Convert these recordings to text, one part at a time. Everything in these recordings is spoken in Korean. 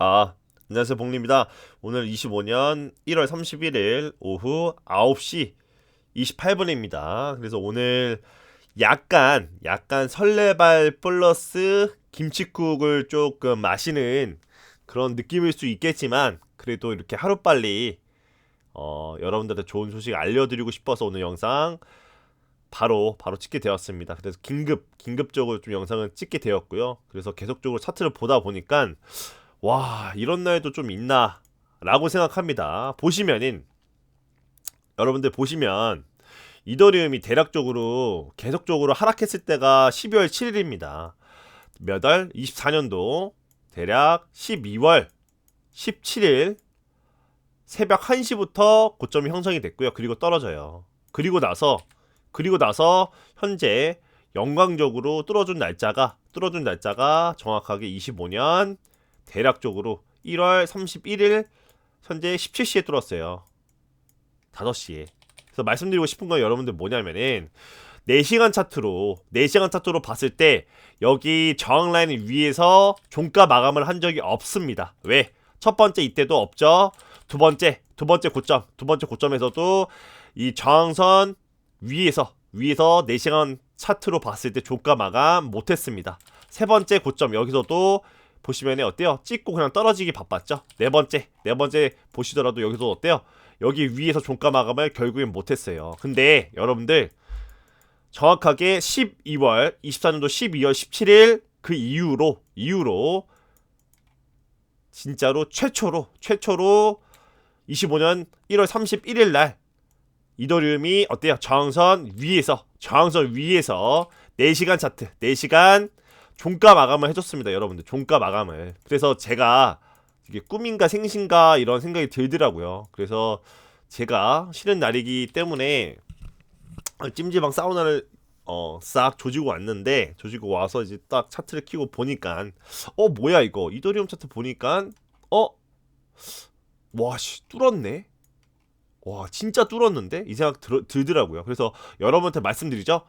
아, 안녕하세요. 복리입니다. 오늘 25년 1월 31일 오후 9시 28분입니다. 그래서 오늘 약간, 약간 설레발 플러스 김치국을 조금 마시는 그런 느낌일 수 있겠지만, 그래도 이렇게 하루빨리, 어, 여러분들한테 좋은 소식 알려드리고 싶어서 오늘 영상 바로 바로 찍게 되었습니다. 그래서 긴급 긴급적으로 좀 영상을 찍게 되었고요. 그래서 계속적으로 차트를 보다 보니까 와 이런 날도 좀 있나 라고 생각합니다. 보시면은 여러분들 보시면 이더리움이 대략적으로 계속적으로 하락했을 때가 12월 7일입니다. 몇 월? 24년도 대략 12월 17일 새벽 1시부터 고점이 형성이 됐고요. 그리고 떨어져요. 그리고 나서 그리고 나서 현재 영광적으로 뚫어준 날짜가 뚫어준 날짜가 정확하게 25년 대략적으로 1월 31일 현재 17시에 뚫었어요. 5시에. 그래서 말씀드리고 싶은 건 여러분들 뭐냐면은 4시간 차트로 4시간 차트로 봤을 때 여기 저항 라인 위에서 종가 마감을 한 적이 없습니다. 왜? 첫 번째 이때도 없죠. 두 번째 두 번째 고점 두 번째 고점에서도 이 저항선 위에서 위에서 4시간 차트로 봤을 때 종가 마감 못 했습니다. 세 번째 고점 여기서도 보시면 어때요? 찍고 그냥 떨어지기 바빴죠. 네 번째 네 번째 보시더라도 여기서 어때요? 여기 위에서 종가 마감을 결국엔 못했어요. 근데 여러분들 정확하게 12월 24년도 12월 17일 그 이후로 이후로 진짜로 최초로 최초로 25년 1월 31일 날 이더리움이 어때요? 저항선 위에서 저항선 위에서 4시간 차트 4시간 종가 마감을 해줬습니다 여러분들. 종가 마감을. 그래서 제가 이게 꿈인가 생신가 이런 생각이 들더라고요. 그래서 제가 쉬는 날이기 때문에 찜질방 사우나를 어, 싹 조지고 왔는데 조지고 와서 이제 딱 차트를 키고 보니까 어 뭐야 이거? 이더리움 차트 보니까 어? 와씨 뚫었네? 와 진짜 뚫었는데? 이 생각 들, 들더라고요. 그래서 여러분한테 말씀드리죠.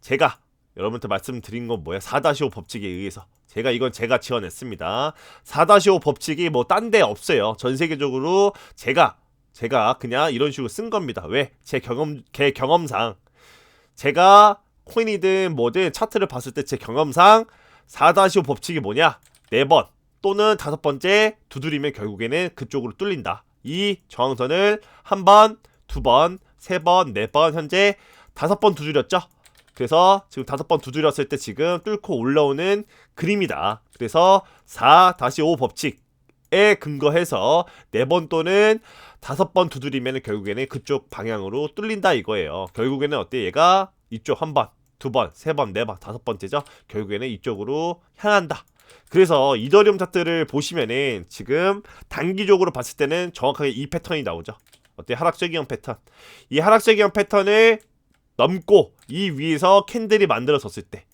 제가 여러분한테 말씀드린 건 뭐야? 4-5 법칙에 의해서. 제가 이건 제가 지원했습니다. 4-5 법칙이 뭐 딴 데 없어요. 전 세계적으로 제가 제가 그냥 이런 식으로 쓴 겁니다. 왜? 제 경험 제 경험상. 제가 코인이든 뭐든 차트를 봤을 때 제 경험상 4-5 법칙이 뭐냐? 4번 또는 다섯 번째 두드리면 결국에는 그쪽으로 뚫린다. 이 저항선을 한 번, 두 번, 세 번, 네 번 현재 다섯 번 두드렸죠. 그래서 지금 다섯 번 두드렸을 때 지금 뚫고 올라오는 그림이다. 그래서 4-5 법칙에 근거해서 네 번 또는 다섯 번 두드리면 결국에는 그쪽 방향으로 뚫린다 이거예요. 결국에는 어때 얘가 이쪽 한 번, 두 번, 세 번, 네 번, 다섯 번째죠. 결국에는 이쪽으로 향한다. 그래서 이더리움 차트를 보시면은 지금 단기적으로 봤을 때는 정확하게 이 패턴이 나오죠. 어때 하락적인 패턴. 이 하락적인 패턴을 넘고 이 위에서 캔들이 만들어졌을 때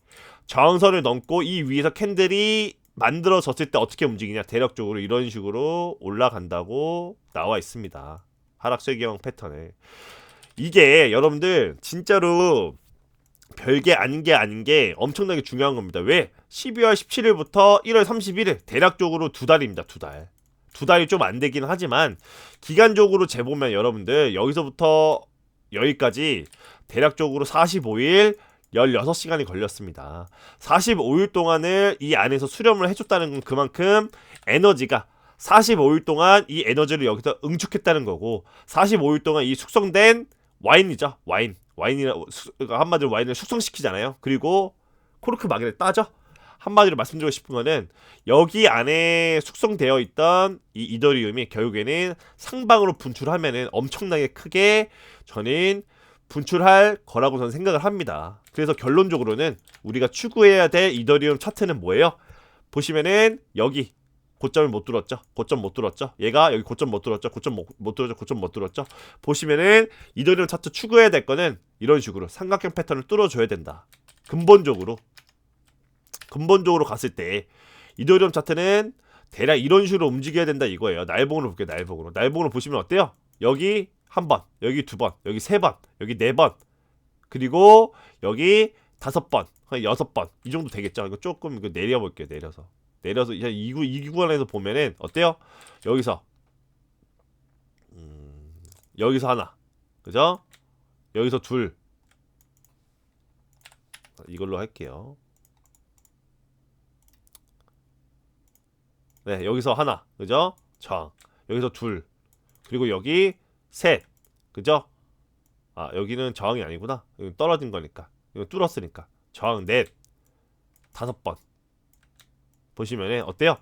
저항선을 넘고 이 위에서 캔들이 만들어졌을 때 어떻게 움직이냐 대략적으로 이런 식으로 올라간다고 나와 있습니다. 하락적인 패턴을 이게 여러분들 진짜로 별게 아닌 게 아닌 게 엄청나게 중요한 겁니다. 왜? 12월 17일부터 1월 31일 대략적으로 두 달입니다. 두 달. 두 달이 좀 안 되긴 하지만 기간적으로 재보면 여러분들 여기서부터 여기까지 대략적으로 45일 16시간이 걸렸습니다. 45일 동안을 이 안에서 수렴을 해줬다는 건 그만큼 에너지가 45일 동안 이 에너지를 여기서 응축했다는 거고 45일 동안 이 숙성된 와인이죠. 와인. 와인이라 그러니까 한마디로 와인을 숙성시키잖아요. 그리고 코르크 마개를 따죠. 한마디로 말씀드리고 싶은 거는 여기 안에 숙성되어 있던 이 이더리움이 결국에는 상방으로 분출하면은 엄청나게 크게 저는 분출할 거라고 저는 생각을 합니다. 그래서 결론적으로는 우리가 추구해야 될 이더리움 차트는 뭐예요? 보시면은 여기 고점을 못 뚫었죠. 고점 못 뚫었죠. 얘가 여기 고점 못 뚫었죠. 고점 못, 못 뚫었죠. 고점 못 뚫었죠. 보시면은 이더리움 차트 추구해야 될 거는 이런 식으로 삼각형 패턴을 뚫어줘야 된다. 근본적으로 근본적으로 갔을 때 이더리움 차트는 대략 이런 식으로 움직여야 된다 이거예요. 날봉으로 볼게요. 날봉으로. 날봉으로 보시면 어때요? 여기 한 번, 여기 두 번, 여기 세 번, 여기 네 번, 그리고 여기 다섯 번, 여섯 번 이 정도 되겠죠. 이거 조금 이거 내려볼게요. 내려서 내려서 이제 이, 구, 이 구간에서 보면은 어때요? 여기서 음, 여기서 하나 그죠? 여기서 둘 이걸로 할게요. 네 여기서 하나 그죠? 저항 여기서 둘 그리고 여기 셋 그죠? 아 여기는 저항이 아니구나 여기 떨어진 거니까 이거 뚫었으니까 저항 넷 다섯 번 보시면은 어때요?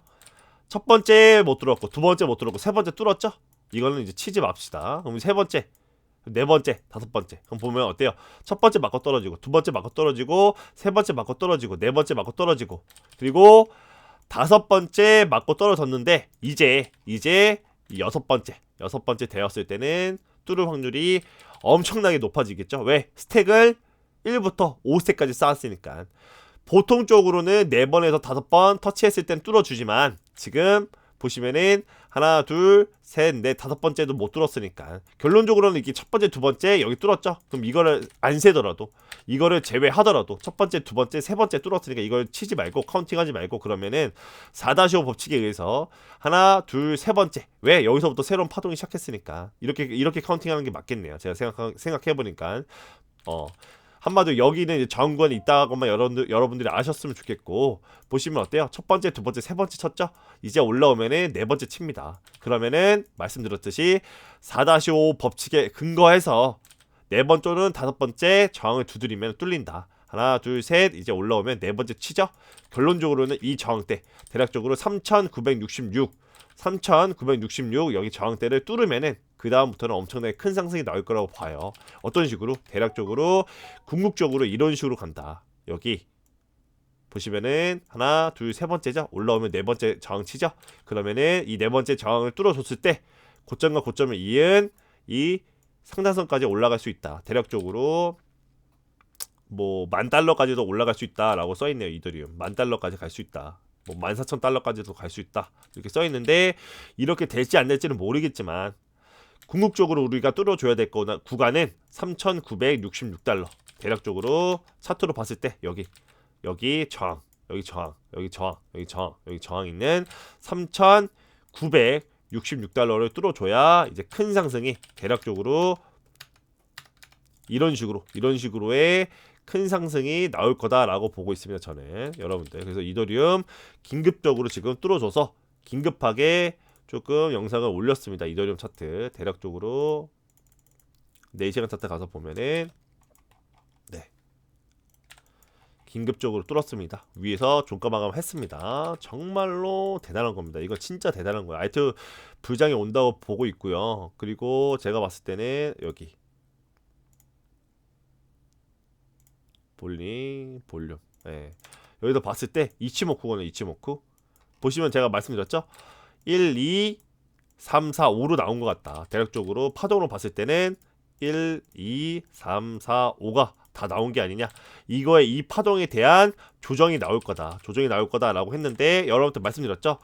첫 번째 못 뚫었고 두 번째 못 뚫었고 세 번째 뚫었죠? 이거는 이제 치지 맙시다. 그럼 세 번째, 네 번째, 다섯 번째. 그럼 보면 어때요? 첫 번째 맞고 떨어지고 두 번째 맞고 떨어지고 세 번째 맞고 떨어지고 네 번째 맞고 떨어지고 그리고 다섯 번째 맞고 떨어졌는데 이제 이제 이 여섯 번째 여섯 번째 되었을 때는 뚫을 확률이 엄청나게 높아지겠죠. 왜? 스택을 1부터 5스택까지 쌓았으니까. 보통적으로는 4번에서 5번 터치했을 땐 뚫어주지만 지금 보시면은 하나, 둘, 셋, 넷, 다섯 번째도 못 뚫었으니까 결론적으로는 이게 첫 번째, 두 번째 여기 뚫었죠. 그럼 이거를 안 세더라도 이거를 제외하더라도 첫 번째, 두 번째, 세 번째 뚫었으니까 이걸 치지 말고 카운팅하지 말고 그러면은 4-5 법칙에 의해서 하나, 둘, 세 번째 왜 여기서부터 새로운 파동이 시작했으니까 이렇게 이렇게 카운팅하는 게 맞겠네요. 제가 생각 생각해 보니까 어. 한마디로 여기는 있다는 것만 여러분들, 여러분들이 아셨으면 좋겠고 보시면 어때요? 첫 번째, 두 번째, 세 번째 쳤죠? 이제 올라오면은 네 번째 칩니다. 그러면은 말씀드렸듯이 4-5 법칙에 근거해서 네 번째는 다섯 번째 저항을 두드리면 뚫린다. 하나, 둘, 셋 이제 올라오면 네 번째 치죠? 결론적으로는 이 저항대 대략적으로 3,966 3,966 여기 저항대를 뚫으면은 그 다음부터는 엄청나게 큰 상승이 나올 거라고 봐요. 어떤 식으로? 대략적으로 궁극적으로 이런 식으로 간다. 여기 보시면은 하나, 둘, 세 번째죠. 올라오면 네 번째 저항 치죠. 그러면은 이 네 번째 저항을 뚫어줬을 때 고점과 고점을 이은 이 상단선까지 올라갈 수 있다. 대략적으로 뭐 만 달러까지도 올라갈 수 있다라고 써 있네요. 이더리움 만 달러까지 갈 수 있다. 뭐 14,000달러까지도 갈 수 있다. 이렇게 써 있는데 이렇게 될지 안 될지는 모르겠지만 궁극적으로 우리가 뚫어줘야 될 거나 구간은 3,966달러. 대략적으로 차트로 봤을 때 여기 여기 저항, 여기 저항, 여기 저항, 여기 저항, 여기 저항 있는 3,966달러를 뚫어줘야 이제 큰 상승이 대략적으로 이런 식으로 이런 식으로의 큰 상승이 나올 거다라고 보고 있습니다. 저는 여러분들 그래서 이더리움 긴급적으로 지금 뚫어줘서 긴급하게 조금 영상을 올렸습니다. 이더리움 차트 대략적으로 4시간 차트 가서 보면은 네 긴급적으로 뚫었습니다. 위에서 종가 마감 했습니다. 정말로 대단한 겁니다. 이거 진짜 대단한 거예요. 아이트 불장이 온다고 보고 있고요. 그리고 제가 봤을 때는 여기 볼링 볼륨 예. 여기서 봤을 때 이치모쿠거든요 이치모쿠 보시면 제가 말씀드렸죠 1, 2, 3, 4, 5로 나온 것 같다 대략적으로 파동으로 봤을 때는 1, 2, 3, 4, 5가 다 나온 게 아니냐 이거의 이 파동에 대한 조정이 나올 거다 조정이 나올 거다라고 했는데 여러분들 말씀드렸죠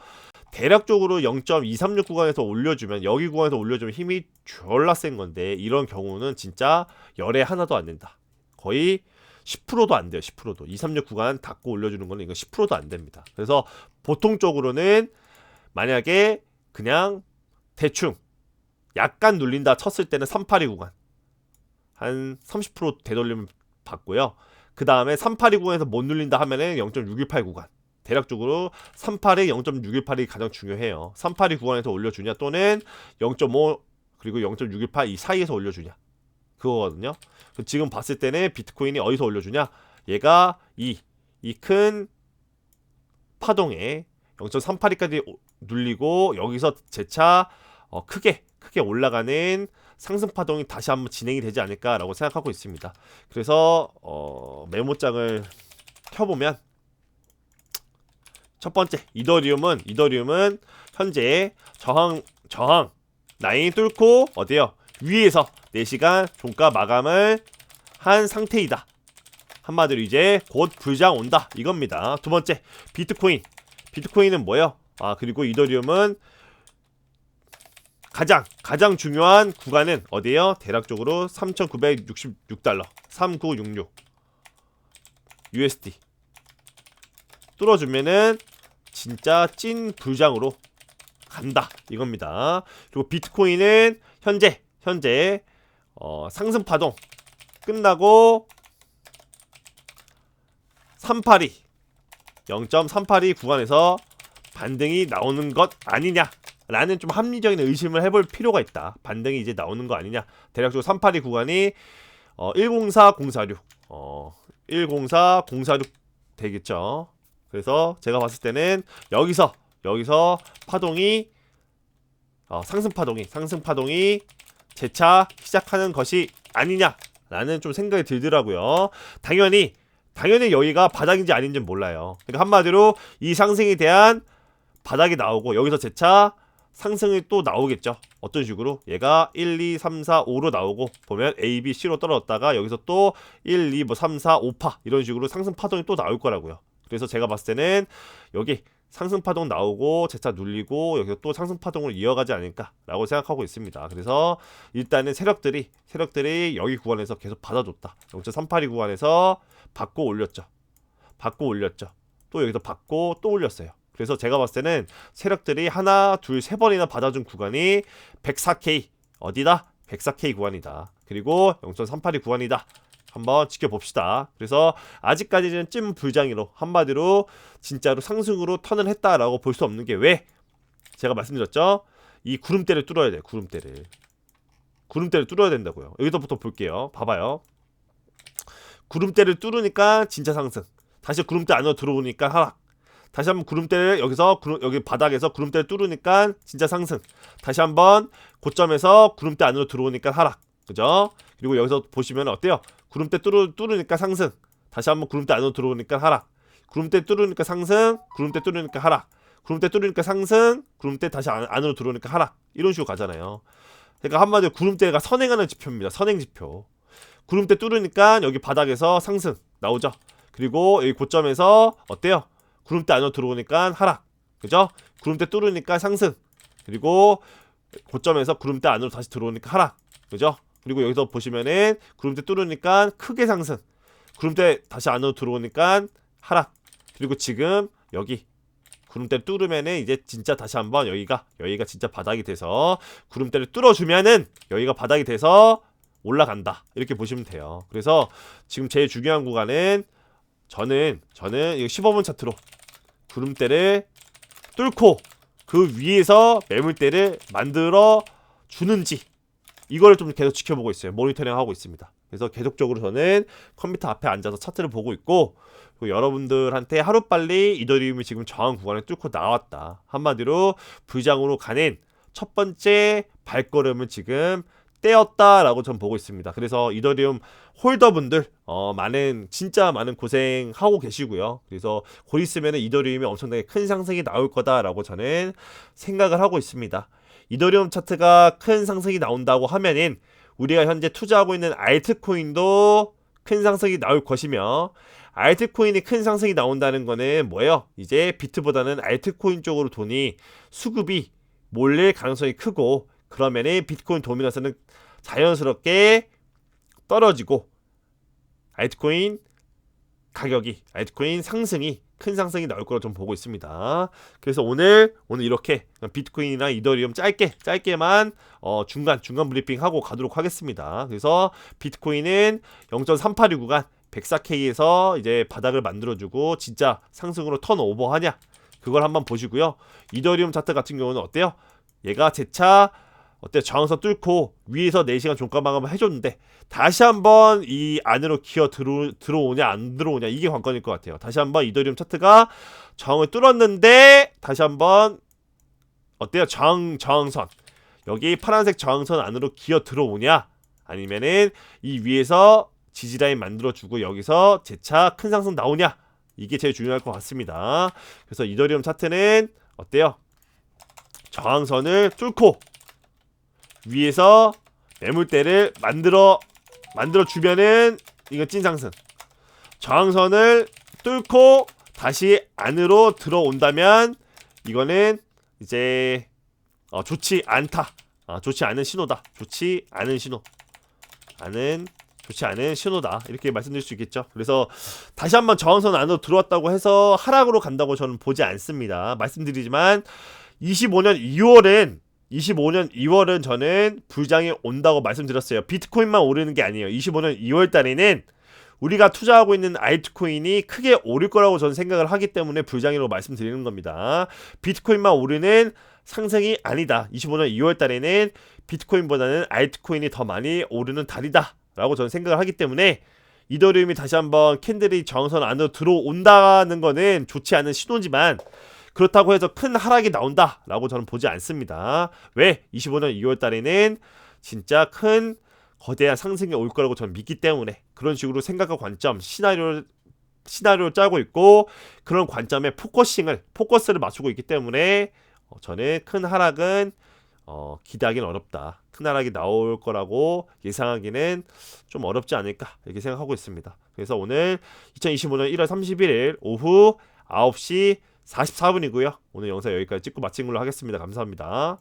대략적으로 0.236 구간에서 올려주면 여기 구간에서 올려주면 힘이 졸라 센 건데 이런 경우는 진짜 열에 하나도 안 된다 거의 10%도 안 돼요. 10%도. 236 구간 닫고 올려주는 거는 이거 10%도 안 됩니다. 그래서 보통적으로는 만약에 그냥 대충 약간 눌린다 쳤을 때는 382 구간 한 30% 되돌리면 받고요. 그 다음에 382 구간에서 못 눌린다 하면은 0.618 구간 대략적으로 38에 0.618이 가장 중요해요. 382 구간에서 올려주냐 또는 0.5 그리고 0.618 이 사이에서 올려주냐 그거거든요. 지금 봤을 때는 비트코인이 어디서 올려주냐? 얘가 이 이 큰 파동에 0.382까지 눌리고 여기서 재차 어, 크게 크게 올라가는 상승 파동이 다시 한번 진행이 되지 않을까라고 생각하고 있습니다. 그래서 어, 메모장을 켜보면 첫 번째 이더리움은 이더리움은 현재 저항 저항 라인 뚫고 어디요 위에서 4시간 종가 마감을 한 상태이다. 한마디로 이제 곧 불장 온다 이겁니다. 두 번째 비트코인. 비트코인은 뭐예요? 아 그리고 이더리움은 가장 가장 중요한 구간은 어디예요? 대략적으로 3,966달러 3966 USD 뚫어주면은 진짜 찐 불장으로 간다 이겁니다. 그리고 비트코인은 현재 현재 어, 상승 파동 끝나고 382 0.382 구간에서 반등이 나오는 것 아니냐 라는 좀 합리적인 의심을 해볼 필요가 있다. 반등이 이제 나오는 거 아니냐. 대략적으로 382 구간이 어, 104 046 어, 104 046 되겠죠. 그래서 제가 봤을 때는 여기서 여기서 파동이 어, 상승 파동이 상승 파동이 재차 시작하는 것이 아니냐라는 좀 생각이 들더라고요. 당연히 당연히 여기가 바닥인지 아닌지 는 몰라요. 그러니까 한마디로 이 상승에 대한 바닥이 나오고 여기서 재차 상승이 또 나오겠죠. 어떤 식으로? 얘가 1, 2, 3, 4, 5로 나오고 보면 A, B, C로 떨어졌다가 여기서 또 1, 2, 뭐 3, 4, 5파 이런 식으로 상승 파동이 또 나올 거라고요. 그래서 제가 봤을 때는 여기 상승 파동 나오고 재차 눌리고 여기서 또 상승 파동으로 이어가지 않을까라고 생각하고 있습니다. 그래서 일단은 세력들이 세력들이 여기 구간에서 계속 받아줬다. 0.382 구간에서 받고 올렸죠. 받고 올렸죠. 또 여기서 받고 또 올렸어요. 그래서 제가 봤을 때는 세력들이 하나, 둘, 세 번이나 받아준 구간이 104K 어디다? 104K 구간이다. 그리고 0.382 구간이다. 한번 지켜봅시다. 그래서 아직까지는 찜 불장이로 한마디로 진짜로 상승으로 턴을 했다라고 볼 수 없는 게 왜? 제가 말씀드렸죠. 이 구름대를 뚫어야 돼. 구름대를. 구름대를 뚫어야 된다고요. 여기서부터 볼게요. 봐봐요. 구름대를 뚫으니까 진짜 상승. 다시 구름대 안으로 들어오니까 하락. 다시 한번 구름대를 여기서 구름, 여기 바닥에서 구름대를 뚫으니까 진짜 상승. 다시 한번 고점에서 구름대 안으로 들어오니까 하락. 그죠? 그리고 여기서 보시면 어때요? 구름대 뚫으, 뚫으니까 상승. 다시 한번 구름대 안으로 들어오니까 하락. 구름대 뚫으니까 상승. 구름대 뚫으니까 하락. 구름대 뚫으니까 상승. 구름대 다시 안, 안으로 들어오니까 하락. 이런 식으로 가잖아요. 그러니까 한마디로 구름대가 선행하는 지표입니다. 선행 지표. 구름대 뚫으니까 여기 바닥에서 상승 나오죠. 그리고 여기 고점에서 어때요? 구름대 안으로 들어오니까 하락. 그죠? 구름대 뚫으니까 상승. 그리고 고점에서 구름대 안으로 다시 들어오니까 하락. 그죠? 그리고 여기서 보시면은 구름대 뚫으니까 크게 상승. 구름대 다시 안으로 들어오니까 하락. 그리고 지금 여기 구름대를 뚫으면은 이제 진짜 다시 한번 여기가 여기가 진짜 바닥이 돼서 구름대를 뚫어주면은 여기가 바닥이 돼서 올라간다 이렇게 보시면 돼요. 그래서 지금 제일 중요한 구간은 저는 저는 이 15분 차트로 구름대를 뚫고 그 위에서 매물대를 만들어 주는지 이거를 좀 계속 지켜보고 있어요. 모니터링 하고 있습니다. 그래서 계속적으로 저는 컴퓨터 앞에 앉아서 차트를 보고 있고 그리고 여러분들한테 하루빨리 이더리움이 지금 저항 구간을 뚫고 나왔다. 한마디로 불장으로 가는 첫 번째 발걸음을 지금 떼었다라고 전 보고 있습니다. 그래서 이더리움 홀더분들 어, 많은 진짜 많은 고생하고 계시고요. 그래서 곧 있으면 이더리움이 엄청나게 큰 상승이 나올 거다라고 저는 생각을 하고 있습니다. 이더리움 차트가 큰 상승이 나온다고 하면은 우리가 현재 투자하고 있는 알트코인도 큰 상승이 나올 것이며 알트코인이 큰 상승이 나온다는 거는 뭐예요? 이제 비트보다는 알트코인 쪽으로 돈이 수급이 몰릴 가능성이 크고 그러면은 비트코인 도미너스는 자연스럽게 떨어지고 알트코인 가격이 알트코인 상승이 큰 상승이 나올 거로 좀 보고 있습니다. 그래서 오늘 오늘 이렇게 비트코인이나 이더리움 짧게 짧게만 어, 중간 중간 브리핑 하고 가도록 하겠습니다. 그래서 비트코인은 0.382 구간 104K에서 이제 바닥을 만들어주고 진짜 상승으로 턴오버 하냐 그걸 한번 보시고요. 이더리움 차트 같은 경우는 어때요? 얘가 재차 어때? 저항선 뚫고 위에서 4시간 종가 마감을 해줬는데 다시 한번 이 안으로 기어 들어, 들어오냐 안 들어오냐 이게 관건일 것 같아요. 다시 한번 이더리움 차트가 저항을 뚫었는데 다시 한번 어때요? 저항 저항선. 여기 파란색 저항선 안으로 기어 들어오냐 아니면은 이 위에서 지지라인 만들어주고 여기서 재차 큰 상승 나오냐 이게 제일 중요할 것 같습니다. 그래서 이더리움 차트는 어때요? 저항선을 뚫고 위에서 매물대를 만들어 만들어 주면은 이거 찐 상승. 저항선을 뚫고 다시 안으로 들어온다면 이거는 이제 어, 좋지 않다. 아, 좋지 않은 신호다. 좋지 않은 신호. 않은 좋지 않은 신호다 이렇게 말씀드릴 수 있겠죠. 그래서 다시 한번 저항선 안으로 들어왔다고 해서 하락으로 간다고 저는 보지 않습니다. 말씀드리지만 25년 2월엔 25년 2월은 저는 불장이 온다고 말씀드렸어요. 비트코인만 오르는 게 아니에요. 25년 2월 달에는 우리가 투자하고 있는 알트코인이 크게 오를 거라고 저는 생각을 하기 때문에 불장이라고 말씀드리는 겁니다. 비트코인만 오르는 상승이 아니다. 25년 2월 달에는 비트코인보다는 알트코인이 더 많이 오르는 달이다. 라고 저는 생각을 하기 때문에 이더리움이 다시 한번 캔들이 저항선 안으로 들어온다는 거는 좋지 않은 신호지만 그렇다고 해서 큰 하락이 나온다라고 저는 보지 않습니다. 왜? 25년 2월 달에는 진짜 큰 거대한 상승이 올 거라고 저는 믿기 때문에 그런 식으로 생각과 관점, 시나리오를 시나리오를 짜고 있고 그런 관점에 포커싱을 포커스를 맞추고 있기 때문에 어, 저는 큰 하락은 어, 기대하기는 어렵다. 큰 하락이 나올 거라고 예상하기는 좀 어렵지 않을까 이렇게 생각하고 있습니다. 그래서 오늘 2025년 1월 31일 오후 9시 44분이고요. 오늘 영상 여기까지 찍고 마친 걸로 하겠습니다. 감사합니다.